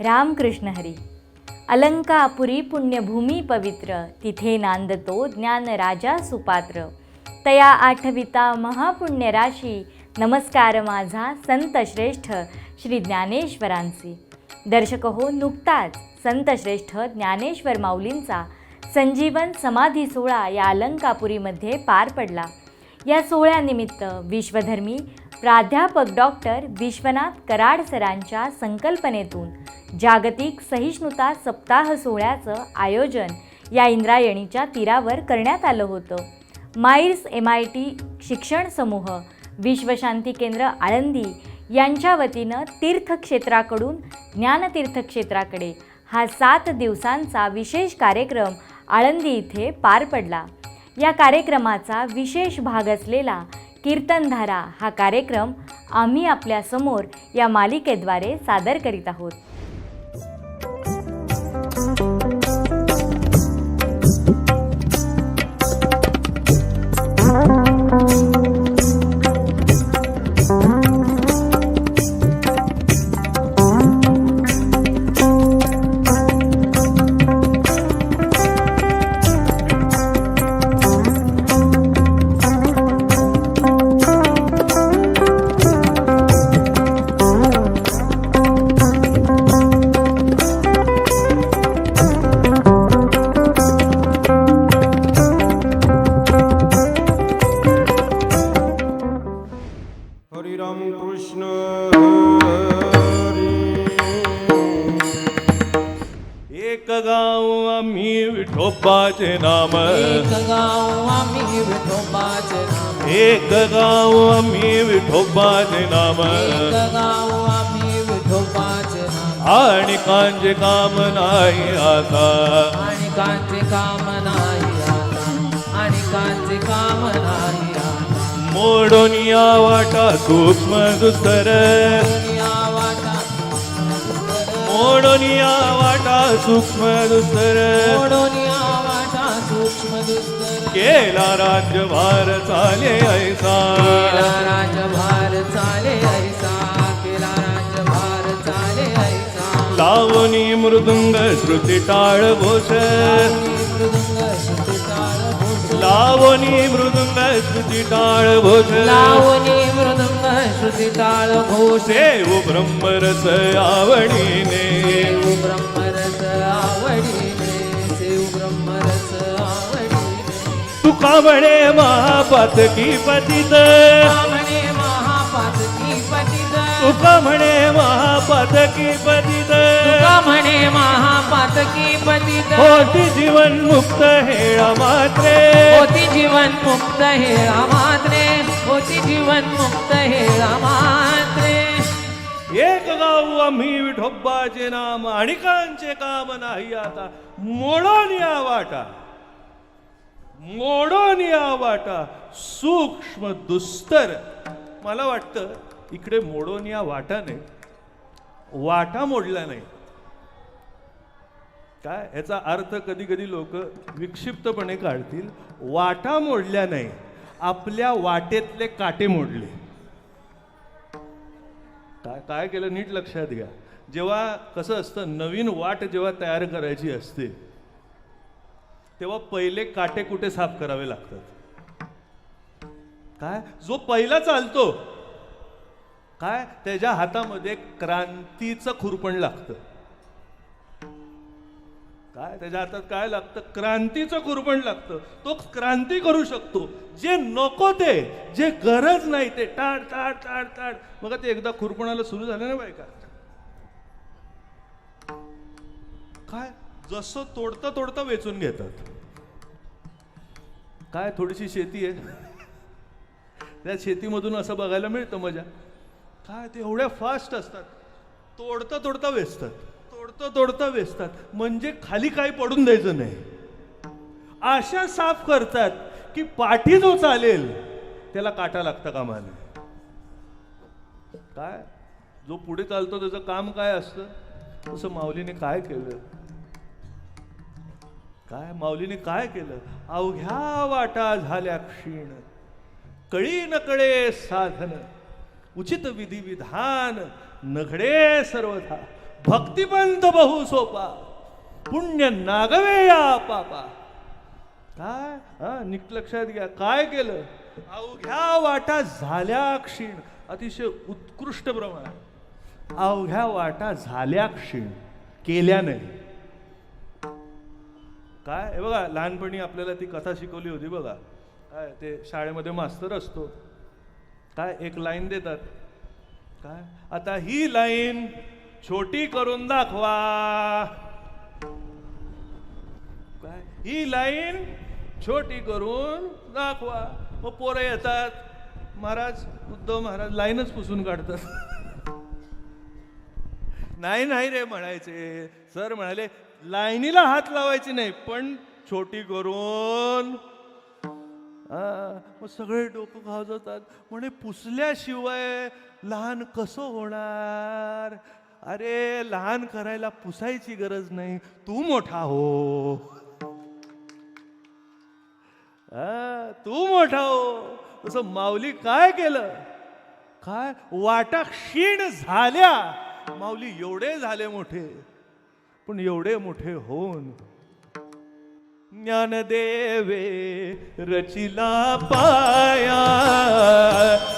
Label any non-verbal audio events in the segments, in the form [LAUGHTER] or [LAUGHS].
रामकृष्ण हरी। अलंकापुरी पुण्यभूमी पवित्र तिथे नांदतो ज्ञान राजा सुपात्र। तया आठविता महापुण्य राशी नमस्कार माझा संत श्रेष्ठ श्री ज्ञानेश्वरांचे। दर्शक हो नुकताच संत श्रेष्ठ ज्ञानेश्वर माऊलींचा संजीवन समाधी सोहळा या अलंकापुरीमध्ये पार पडला। या सोहळ्यानिमित्त विश्वधर्मी प्राध्यापक डॉक्टर विश्वनाथ कराड सरांच्या संकल्पनेतून जागतिक सहिष्णुता सप्ताह सोहळ्याचं आयोजन या इंद्रायणीच्या तीरावर करण्यात आलं होतं. माईर्स एम आय टी शिक्षण समूह विश्वशांती केंद्र आळंदी यांच्या वतीनं तीर्थक्षेत्राकडून ज्ञानतीर्थक्षेत्राकडे हा सात दिवसांचा विशेष कार्यक्रम आळंदी इथे पार पडला. या कार्यक्रमाचा विशेष भाग असलेला कीर्तनधारा हा कार्यक्रम आम्ही आपल्यासमोर या मालिकेद्वारे सादर करीत आहोत. एक गाव आम्ही विठोबाचे नाम. एक गाव आम्ही विठोबाचे नाम. एक गाव आम्ही विठोबाचे नाम. आणि कांचे काम नाही आता. आणि कांचे काम नाही आता. आणि कांचे काम नाही आता. मोडून या वाटा सूक्ष्म वाटा मोडून या वाटा सूक्ष्म दुस्तर मोडून या वाटा केला राज्यभार चाले ऐसा. चाले ऐसा. केला चाले ऐसा. लावणी मृदुंग श्रुती टाळ घोष लावणी मृदुंग श्रुती टाळ घोष लावणी मृदुंग श्रुती टाळ घोष देव ब्रह्मरस आवडीने. देव आवडीने तुका म्हणे महापातकी पतित म्हणे महापातकी पतित. तुका म्हणे महापातकी पतित. तुका म्हणे महापातकी पतित. होती जीवन मुक्त हेळा मात्रे होती जीवन मुक्त हे मात्रे होती जीवन मुक्त हे मात्रे एक गाव आम्ही विठोबाचे नाम आणिकांचे काम नाही आता. मोडून या वाटा. मोडून या वाटा सूक्ष्म दुस्तर. मला वाटतं इकडे मोडून या वाटाने वाटा मोडला नाही. काय? याचा अर्थ कधी कधी लोक विक्षिप्तपणे काढतील वाटा मोडल्या नाही. आपल्या वाटेतले काटे मोडले. काय? काय केलं? नीट लक्षात घ्या. जेव्हा कसं असतं नवीन वाट जेव्हा तयार करायची असते तेव्हा पहिले काटे कुठे साफ करावे लागतात? काय? जो पहिला चालतो. काय? त्याच्या हातामध्ये क्रांतीचं खुरपण लागतं. काय? त्याच्या हातात काय लागतं? क्रांतीचं खुरपण लागतं. तो क्रांती करू शकतो. जे नको ते जे गरज नाही ते टाळ टाळ टाळ टाळ मग ते एकदा खुरपणाला सुरू झालं ना बायका काय? जसं तोडता तोडता वेचून घेतात. काय थोडीशी शेती आहे? त्या शेतीमधून असं बघायला मिळतं मजा. काय ते एवढ्या फास्ट असतात. तोडता तोडता वेचतात. तोडता तोडता वेचतात. म्हणजे खाली काही पडून द्यायचं नाही. अशा साफ करतात की पाठी जो चालेल त्याला काटा लागता कामाने. काय? जो पुढे चालतो त्याचं काम काय असतं? तसं माऊलीने काय केलं? काय माऊलीने काय केलं? अवघ्या वाटा झाल्या क्षीण. कळी न कळे साधन. उचित विधी विधान. नघडे सर्वथा. भक्तिपंत बहु सोपा. पुण्य नागवे या पापा. काय? हा निक लक्षात घ्या. काय केलं? अवघ्या वाटा झाल्या क्षीण. अतिशय उत्कृष्ट प्रमाण. अवघ्या वाटा झाल्या क्षीण. केल्या नाही. काय? हे बघा लहानपणी आपल्याला ती कथा शिकवली होती बघा. काय ते शाळेमध्ये मास्तर असतो. काय एक लाईन देतात. काय? आता ही लाईन छोटी करून दाखवा. काय? ही लाईन छोटी करून दाखवा. मग पोरं येतात. महाराज उद्धव महाराज लाईनच पुसून काढतात. [LAUGHS] नाही नाही रे म्हणायचे. सर म्हणाले लाईनीला हात लावायची नाही पण छोटी करून. हा, मग सगळे डोकं खाजवतात. म्हणे पुसल्याशिवाय लहान कसं होणार? अरे लहान करायला पुसायची गरज नाही. तू मोठा हो. तू मोठा हो. तसं माऊली काय केलं? काय? वाटा क्षीण झाल्या. माऊली एवढे झाले मोठे. पण एवढे मोठे होऊन ज्ञानदेवे रचिला पाया.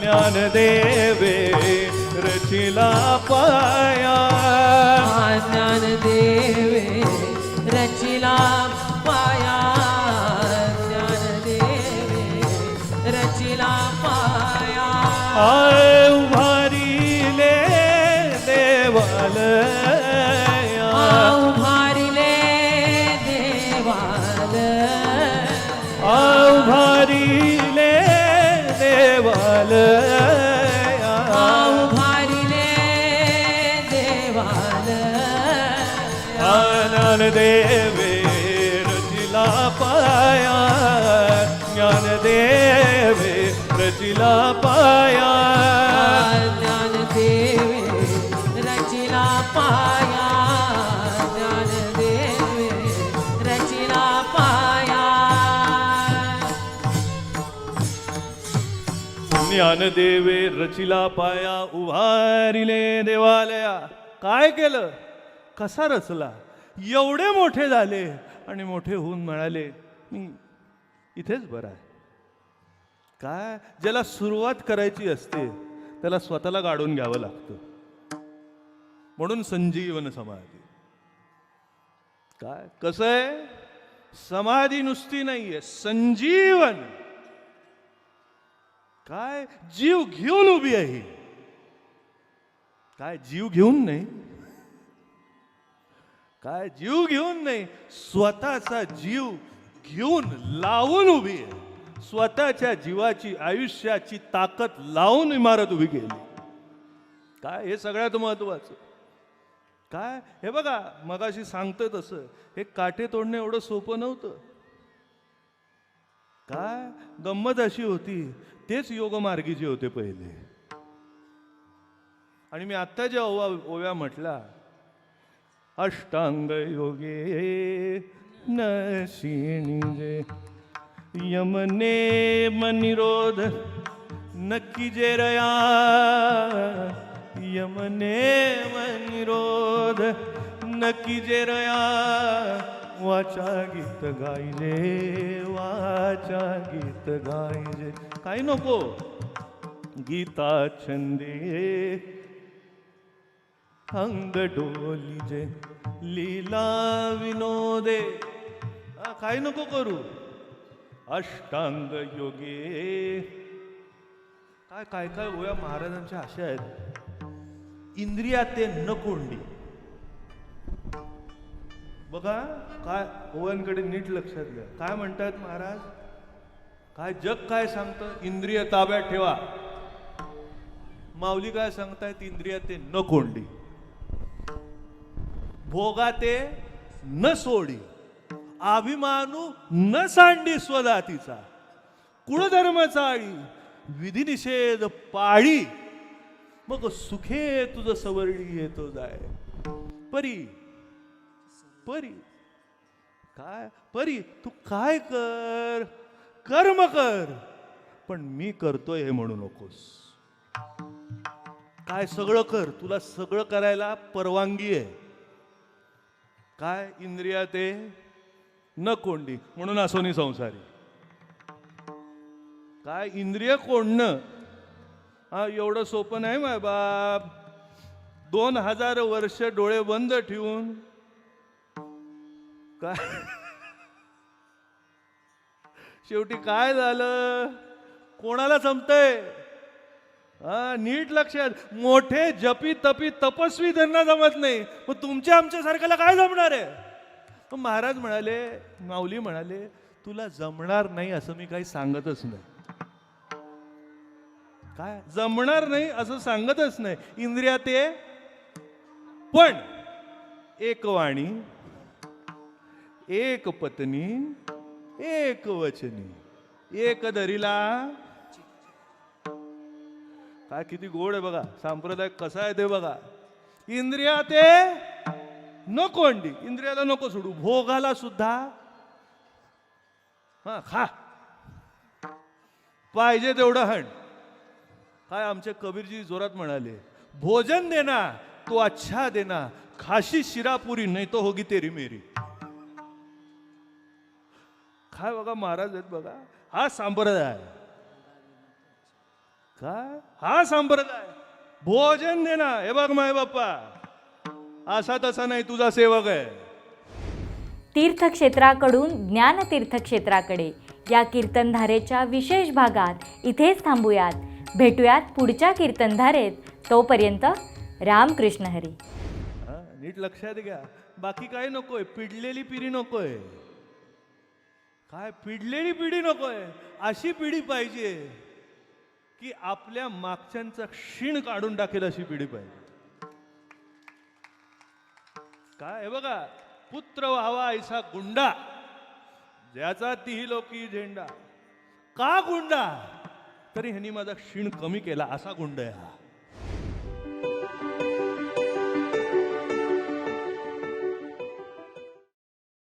ज्ञानदेवे रचिला पाया. ज्ञान देवे रचिला पाया ज्ञान देवे रचिला पाया ज्ञान देवे रचिला पाया ज्ञान देवे रचिला पाया ज्ञान देवे रचिला पाया उभारिले देवालया। काय केलं? कसा रचला? एवढे मोठे झाले आणि मोठे होऊन म्हणाले मी इथेच बरा आहे. काय? ज्याला सुरुवात करायची असते त्याला स्वतःला गाडून घ्यावं लागतं. म्हणून संजीवन समाधी. काय? कसं आहे? समाधी नुसती नाहीये संजीवन. काय? जीव घेऊन उभी आहे काय? जीव घेऊन नाही. काय जीव घेऊन नाही स्वतःचा जीव घेऊन लावून उभी आहे. स्वतःच्या जीवाची आयुष्याची ताकद लावून इमारत उभी केली. काय हे सगळ्यात महत्वाचं काय? हे बघा मगाशी सांगतं तसं. हे काटे तोडणं एवढं सोपं नव्हतं. काय? गंमत अशी होती तेच योगमार्गीचे होते पहिले. आणि मी आत्ता ज्या ओवा ओव्या म्हटला अष्टांग योगे नशिणी यमने मनिरोध नक्की जे रया। यमने मनिरोध नक्की जे रया। वाचा गीत गायजे वाचा गीत गायजे। काही नको। गीता छंदे अंग डोलीजे लीला विनोदे. काय नको करू. अष्टांग योगे. काय काय काय ओया महाराजांच्या अशा आहेत? इंद्रिया ते न कोंडी. बघा काय ओव्यांकडे नीट लक्षात घ्या. काय म्हणतात महाराज? काय जग काय सांगतं? इंद्रिय ताब्यात ठेवा. माऊली काय सांगतायत? इंद्रिया ते न कोंडी. भोगा ते न सोडी अभिमानू न सांडी स्वदातीचा कुळधर्म चाळी विधिनिषेध पाळी. मग सुखे तुझ सवर्णी येतो जाय. परी परी काय परी तू काय कर? कर्म कर. पण मी करतोय हे म्हणू नकोस. काय सगळं कर तुला सगळं करायला परवानगी आहे. काय इंद्रिया ते? न कोंडी. म्हणून असोनी संसारी. काय इंद्रिय कोंडणं? हा एवढं सोपं नाही माय बाप. दोन हजार वर्ष डोळे बंद ठेवून. काय? शेवटी काय झालं? कोणाला संपतंय हा नीट लक्षात. मोठे जपी तपी तपस्वी त्यांना जमत नाही. मग तुमच्या आमच्यासारख्याला काय जमणार आहे? महाराज म्हणाले माऊली म्हणाले तुला जमणार नाही असं मी काही सांगतच नाही. काय? जमणार नाही असं सांगतच नाही. इंद्रिया ते? पण एक वाणी एक पत्नी एक वचनी एक दरीला काय किती गोड आहे बघा. संप्रदाय कसा आहे ते बघा. इंद्रिया ते नको अंडी. इंद्रियाला नको सोडू. भोगाला सुद्धा. हा खा. पाहिजे तेवढं हण काय आमचे कबीरजी जोरात म्हणाले भोजन देना तो अच्छा देना. खाशी शिरापुरी नाही तो होगी तेरी मेरी. काय बघा महाराज आहेत बघा. हा संप्रदाय काय? हा संप्रदाय. भोजन देना हे बघ माय बाप्पा. असा तसा नाही तुझा सेवक आहे. तीर्थक्षेत्राकडून ज्ञानतीर्थक्षेत्राकडे या कीर्तनधारेच्या विशेष भागात इथेच थांबूयात. भेटूयात पुढच्या कीर्तनधारेत. तोपर्यंत रामकृष्ण हरी. हा, नीट लक्षात घ्या. बाकी काय नकोय. पिडलेली पिढी नकोय. काय पिडलेली पिढी नकोय. अशी पिढी पाहिजे. की आपल्या मागच्यांचा क्षीण काढून टाकेल अशी पिढी पाहिजे. काय बघा पुत्र व्हावा ऐसा गुंडा. ज्याचा तिही लोकी झेंडा. का गुंडा? तरी ह्यांनी माझा क्षीण कमी केला असा गुंड आहे हा.